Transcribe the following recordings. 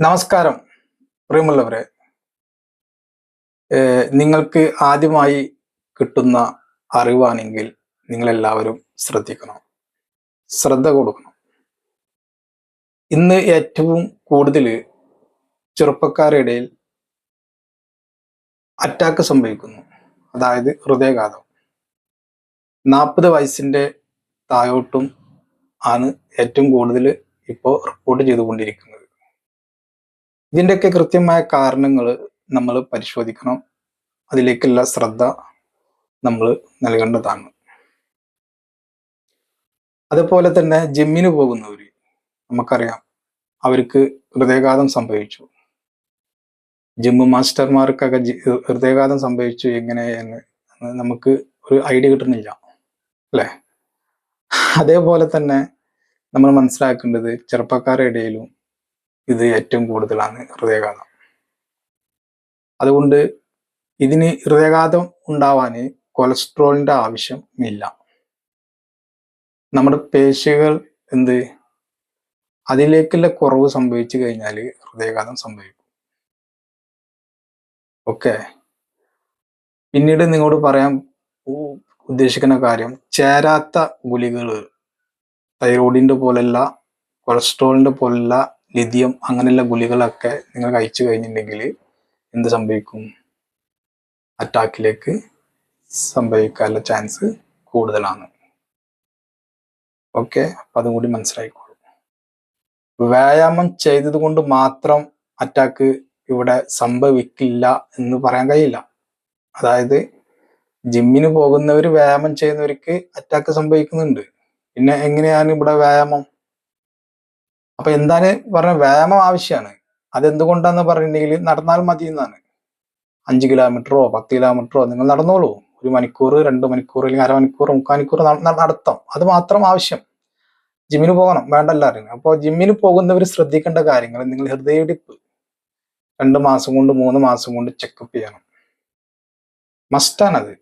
നമസ്കാരം പ്രിയമുള്ളവരെ. നിങ്ങൾക്ക് ആദ്യമായി കിട്ടുന്ന അറിവാണെങ്കിൽ നിങ്ങളെല്ലാവരും ശ്രദ്ധിക്കണം. ശ്രദ്ധ കൊടുക്കണം. ഇന്ന് ഏറ്റവും കൂടുതൽ ചെറുപ്പക്കാരുടെ അറ്റാക്ക് സംഭവിക്കുന്നു. അതായത് ഹൃദയഘാതം. നാൽപ്പത് വയസ്സിന്റെ താഴോട്ടും ആണ് ഏറ്റവും കൂടുതൽ ഇപ്പോൾ റിപ്പോർട്ട് ചെയ്തുകൊണ്ടിരിക്കുന്നത്. ഇതിന്റെയൊക്കെ കൃത്യമായ കാരണങ്ങൾ നമ്മൾ പരിശോധിക്കണം. അതിലേക്കുള്ള ശ്രദ്ധ നമ്മൾ നൽകേണ്ടതാണ്. അതുപോലെ തന്നെ ജിമ്മിന് പോകുന്നവർ നമുക്കറിയാം അവർക്ക് ഹൃദയഘാതം സംഭവിച്ചു. ജിമ്മ് മാസ്റ്റർമാർക്കൊക്കെ ഹൃദയഘാതം സംഭവിച്ചു എങ്ങനെ എന്ന് നമുക്ക് ഒരു ഐഡിയ കിട്ടുന്നില്ല അല്ലേ? അതേപോലെ തന്നെ നമ്മൾ മനസ്സിലാക്കേണ്ടത് ചെറുപ്പക്കാരുടെ ഇടയിലും ഇത് ഏറ്റവും കൂടുതലാണ് ഹൃദയാഘാതം. അതുകൊണ്ട് ഇതിന് ഹൃദയാഘാതം ഉണ്ടാവാൻ കൊളസ്ട്രോളിന്റെ ആവശ്യമില്ല നമ്മുടെ പേശികൾ എന്ത്? അതിലേക്കുള്ള കുറവ് സംഭവിച്ചു കഴിഞ്ഞാൽ ഹൃദയാഘാതം സംഭവിക്കും. ഓക്കെ? പിന്നീട് നിങ്ങളോട് പറയാൻ ഉദ്ദേശിക്കുന്ന കാര്യം ചേരാത്ത ഗുളികൾ തൈറോയിഡിന്റെ പോലെയുള്ള കൊളസ്ട്രോളിന്റെ പോലുള്ള ലിഥിയം അങ്ങനെയുള്ള ഗുളികളൊക്കെ നിങ്ങൾ കഴിച്ചു കഴിഞ്ഞിട്ടുണ്ടെങ്കിൽ എന്ത് സംഭവിക്കും? അറ്റാക്കിലേക്ക് സംഭവിക്കാനുള്ള ചാൻസ് കൂടുതലാണ്. ഓക്കെ അപ്പൊ അതും കൂടി മനസ്സിലായിക്കോളൂ. വ്യായാമം ചെയ്തത് കൊണ്ട് മാത്രം അറ്റാക്ക് ഇവിടെ സംഭവിക്കില്ല എന്ന് പറയാൻ കഴിയില്ല. അതായത് ജിമ്മിന് പോകുന്നവർ വ്യായാമം ചെയ്യുന്നവർക്ക് അറ്റാക്ക് സംഭവിക്കുന്നുണ്ട്. പിന്നെ എങ്ങനെയാണ് ഇവിടെ വ്യായാമം? അപ്പൊ എന്താണ് പറഞ്ഞ വ്യായാമം ആവശ്യമാണ് അതെന്തുകൊണ്ടാന്ന് പറഞ്ഞിട്ടുണ്ടെങ്കിൽ നടന്നാൽ മതി എന്നാണ് അഞ്ച് കിലോമീറ്ററോ പത്ത് കിലോമീറ്ററോ നിങ്ങൾ നടന്നോളൂ. ഒരു മണിക്കൂർ രണ്ട് മണിക്കൂർ അല്ലെങ്കിൽ അരമണിക്കൂർ മുക്കാൽ മണിക്കൂർ ന- ന- നടത്താം. അത് മാത്രം ആവശ്യം. ജിമ്മിന് പോകണം വേണ്ടല്ല അറിയുന്നത് അപ്പോൾ ജിമ്മിന് പോകുന്നവർ ശ്രദ്ധിക്കേണ്ട കാര്യങ്ങൾ നിങ്ങൾ ഹൃദയടിപ്പ് രണ്ട് മാസം കൊണ്ട് മൂന്ന് മാസം കൊണ്ട് ചെക്കപ്പ് ചെയ്യണം. മസ്റ്റാണത്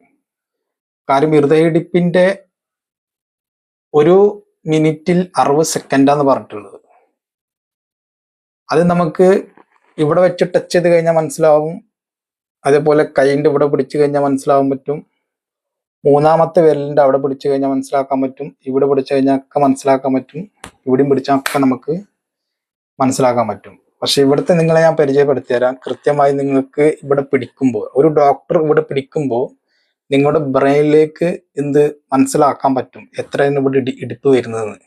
കാര്യം ഹൃദയടിപ്പിന്റെ ഒരു മിനിറ്റിൽ അറുപത് സെക്കൻഡാന്ന് പറഞ്ഞിട്ടുള്ളത്. അത് നമുക്ക് ഇവിടെ വെച്ച് ടച്ച് ചെയ്ത് കഴിഞ്ഞാൽ മനസ്സിലാവും. അതേപോലെ കൈയിന്റെ ഇവിടെ പിടിച്ചു കഴിഞ്ഞാൽ മനസ്സിലാവാൻ പറ്റും. മൂന്നാമത്തെ വിരലിന്റെ അവിടെ പിടിച്ചു കഴിഞ്ഞാൽ മനസ്സിലാക്കാൻ പറ്റും. ഇവിടെ പിടിച്ചു കഴിഞ്ഞാൽ ഒക്കെ മനസ്സിലാക്കാൻ പറ്റും. ഇവിടെയും പിടിച്ചാൽ ഒക്കെ നമുക്ക് മനസ്സിലാക്കാൻ പറ്റും. പക്ഷെ ഇവിടുത്തെ നിങ്ങളെ ഞാൻ പരിചയപ്പെടുത്തി തരാം കൃത്യമായി നിങ്ങൾക്ക് ഇവിടെ പിടിക്കുമ്പോൾ ഒരു ഡോക്ടർ ഇവിടെ പിടിക്കുമ്പോൾ നിങ്ങളുടെ ബ്രെയിനിലേക്ക് എന്ത് മനസ്സിലാക്കാൻ പറ്റും? എത്രയാണ് ഇവിടെ ഇടിപ്പ് വരുന്നതെന്ന്?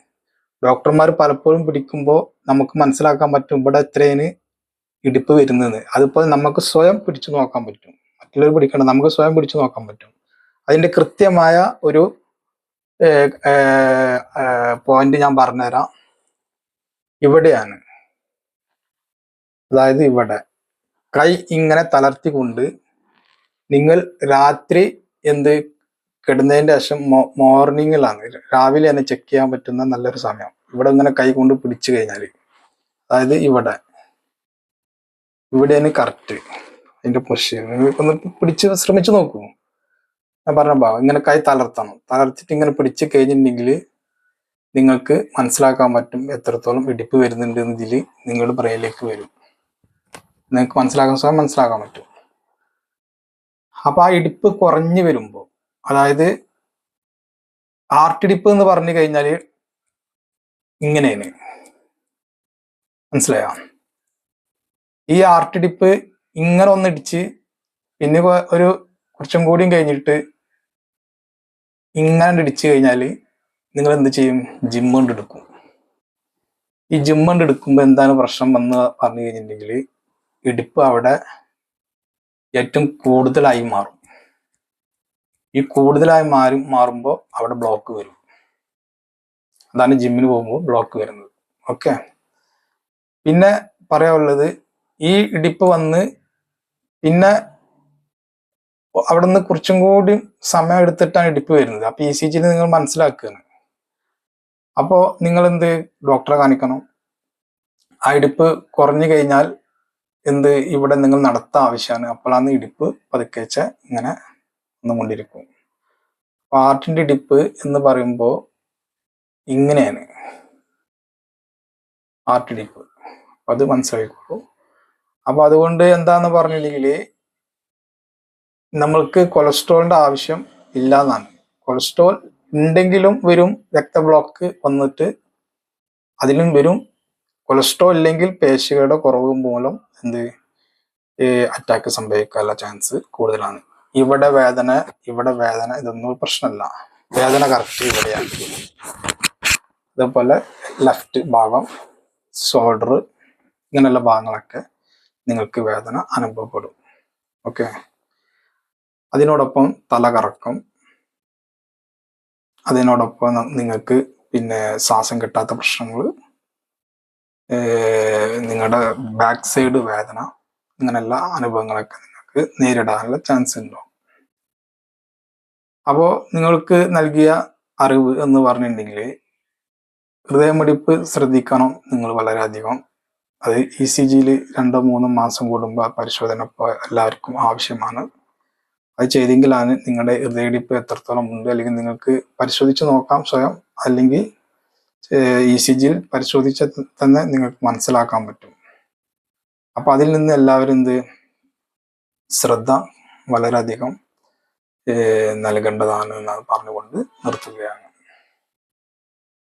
ഡോക്ടർമാർ പലപ്പോഴും പിടിക്കുമ്പോൾ നമുക്ക് മനസ്സിലാക്കാൻ പറ്റും ഇവിടെ എത്രയാണ് ഇടിപ്പ് വരുന്നത് അതിപ്പോൾ നമുക്ക് സ്വയം പിടിച്ചു നോക്കാൻ പറ്റും. മറ്റുള്ളവർ പിടിക്കണം നമുക്ക് സ്വയം പിടിച്ചു നോക്കാൻ പറ്റും. അതിന്റെ കൃത്യമായ ഒരു പോയിന്റ് ഞാൻ പറഞ്ഞുതരാം. ഇവിടെയാണ്. അതായത് ഇവിടെ. കൈ ഇങ്ങനെ തളർത്തിക്കൊണ്ട് നിങ്ങൾ രാത്രി എന്ത് കിടന്നതിന്റെ ശേഷം മോർണിംഗിലാണ്. രാവിലെ തന്നെ ചെക്ക് ചെയ്യാൻ പറ്റുന്ന നല്ലൊരു സമയം. ഇവിടെ ഇങ്ങനെ കൈ കൊണ്ട് പിടിച്ചു കഴിഞ്ഞാൽ അതായത് ഇവിടെ. ഇവിടെയാണ് കറക്റ്റ് അതിന്റെ പൊസിഷൻ ഒന്ന് പിടിച്ച് ശ്രമിച്ചു നോക്കൂ. ഞാൻ പറഞ്ഞ ഭാവം ഇങ്ങനെ കൈ തളർത്തണം. തളർത്തിട്ട് ഇങ്ങനെ പിടിച്ച് കഴിഞ്ഞിട്ടുണ്ടെങ്കിൽ നിങ്ങൾക്ക് മനസ്സിലാക്കാൻ പറ്റും എത്രത്തോളം ഇടിപ്പ് വരുന്നുണ്ട് എന്നതിൽ നിങ്ങളുടെ ബ്രെയിനിലേക്ക് വരും. നിങ്ങൾക്ക് മനസ്സിലാക്കാൻ മനസ്സിലാക്കാൻ പറ്റും. അപ്പൊ ആ ഇടിപ്പ് കുറഞ്ഞു വരുമ്പോൾ അതായത് ആർട്ടിടിപ്പ് എന്ന് പറഞ്ഞു കഴിഞ്ഞാൽ ഇങ്ങനെയാണ്. മനസ്സിലായോ? ഈ ആർട്ടിടിപ്പ് ഇങ്ങനെ ഒന്നിടിച്ച് പിന്നെ ഒരു കുറച്ചും കൂടിയും കഴിഞ്ഞിട്ട് ഇങ്ങനെ ഇടിച്ചു കഴിഞ്ഞാൽ നിങ്ങൾ എന്ത് ചെയ്യും? ജിമ്മ് കൊണ്ട് എടുക്കും. ഈ ജിമ്മ് കൊണ്ട് എടുക്കുമ്പോൾ എന്താണ് പ്രശ്നം എന്ന് പറഞ്ഞു കഴിഞ്ഞിട്ടുണ്ടെങ്കിൽ ഇടിപ്പ് അവിടെ ഏറ്റവും കൂടുതലായി മാറും. ഈ കൂടുതലായി മാറി മാറുമ്പോൾ അവിടെ ബ്ലോക്ക് വരും. അതാണ് ജിമ്മിന് പോകുമ്പോൾ ബ്ലോക്ക് വരുന്നത്. ഓക്കെ പിന്നെ പറയാനുള്ളത് ഈ ഇടിപ്പ് വന്ന് പിന്നെ അവിടെ നിന്ന് കുറച്ചും കൂടി സമയം എടുത്തിട്ടാണ് ഇടിപ്പ് വരുന്നത്. അപ്പൊ ഇ സി ജിയിൽ നിങ്ങൾ മനസ്സിലാക്കുകയാണ് അപ്പോൾ നിങ്ങൾ എന്ത് ഡോക്ടറെ കാണിക്കണം? ആ ഇടിപ്പ് കുറഞ്ഞു കഴിഞ്ഞാൽ എന്ത് ഇവിടെ നിങ്ങൾ നടത്താൻ ആവശ്യമാണ്. അപ്പോഴാണ് ഇടിപ്പ് പതുക്കെ വെച്ച ഇങ്ങനെ വന്നുകൊണ്ടിരിക്കും പാർട്ടിന്റെ ഡിപ്പ് എന്ന് പറയുമ്പോൾ ഇങ്ങനെയാണ്. ആർട്ടിടിപ്പ് അത് മനസ്സിലാക്കിക്കോളൂ അപ്പൊ അതുകൊണ്ട് എന്താന്ന് പറഞ്ഞില്ലെങ്കിൽ നമ്മൾക്ക് കൊളസ്ട്രോളിന്റെ ആവശ്യം ഇല്ല എന്നാണ് കൊളസ്ട്രോൾ ഉണ്ടെങ്കിലും വരും രക്തബ്ലോക്ക് വന്നിട്ട് അതിലും വരും. കൊളസ്ട്രോൾ ഇല്ലെങ്കിൽ പേശികളുടെ കുറവ് മൂലം എന്ത് അറ്റാക്ക് സംഭവിക്കാനുള്ള ചാൻസ് കൂടുതലാണ്. ഇവിടെ വേദന ഇവിടെ വേദന ഇതൊന്നും പ്രശ്നമല്ല. വേദന കറക്റ്റ് ഇവിടെയാണ്. അതേപോലെ ലെഫ്റ്റ് ഭാഗം ഷോൾഡർ ഇങ്ങനെയുള്ള ഭാഗങ്ങളൊക്കെ നിങ്ങൾക്ക് വേദന അനുഭവപ്പെടും. ഓക്കെ അതിനോടൊപ്പം തല കറക്കം. അതിനോടൊപ്പം നിങ്ങൾക്ക് പിന്നെ ശ്വാസം കിട്ടാത്ത പ്രശ്നങ്ങൾ നിങ്ങളുടെ ബാക്ക് സൈഡ് വേദന ഇങ്ങനെയുള്ള അനുഭവങ്ങളൊക്കെ നിങ്ങൾക്ക് നേരിടാനുള്ള ചാൻസ് ഉണ്ടാവും അപ്പോൾ നിങ്ങൾക്ക് നൽകിയ അറിവ് എന്ന് പറഞ്ഞിട്ടുണ്ടെങ്കിൽ ഹൃദയമിടിപ്പ് ശ്രദ്ധിക്കണം നിങ്ങൾ വളരെയധികം. അത് ഇ സി ജിയിൽ രണ്ടോ മൂന്നോ മാസം കൂടുമ്പോൾ പരിശോധന ഇപ്പോൾ എല്ലാവർക്കും ആവശ്യമാണ്. അത് ചെയ്തെങ്കിലാണ് നിങ്ങളുടെ ഹൃദയടിപ്പ് എത്രത്തോളം ഉണ്ട് അല്ലെങ്കിൽ നിങ്ങൾക്ക് പരിശോധിച്ച് നോക്കാം സ്വയം അല്ലെങ്കിൽ ഇ സി ജിയിൽ പരിശോധിച്ച തന്നെ നിങ്ങൾക്ക് മനസ്സിലാക്കാൻ പറ്റും. അപ്പോൾ അതിൽ നിന്ന് എല്ലാവരും എന്ത് ശ്രദ്ധ വളരെയധികം നൽകേണ്ടതാണ് എന്ന് പറഞ്ഞുകൊണ്ട് നിർത്തുകയാണ്.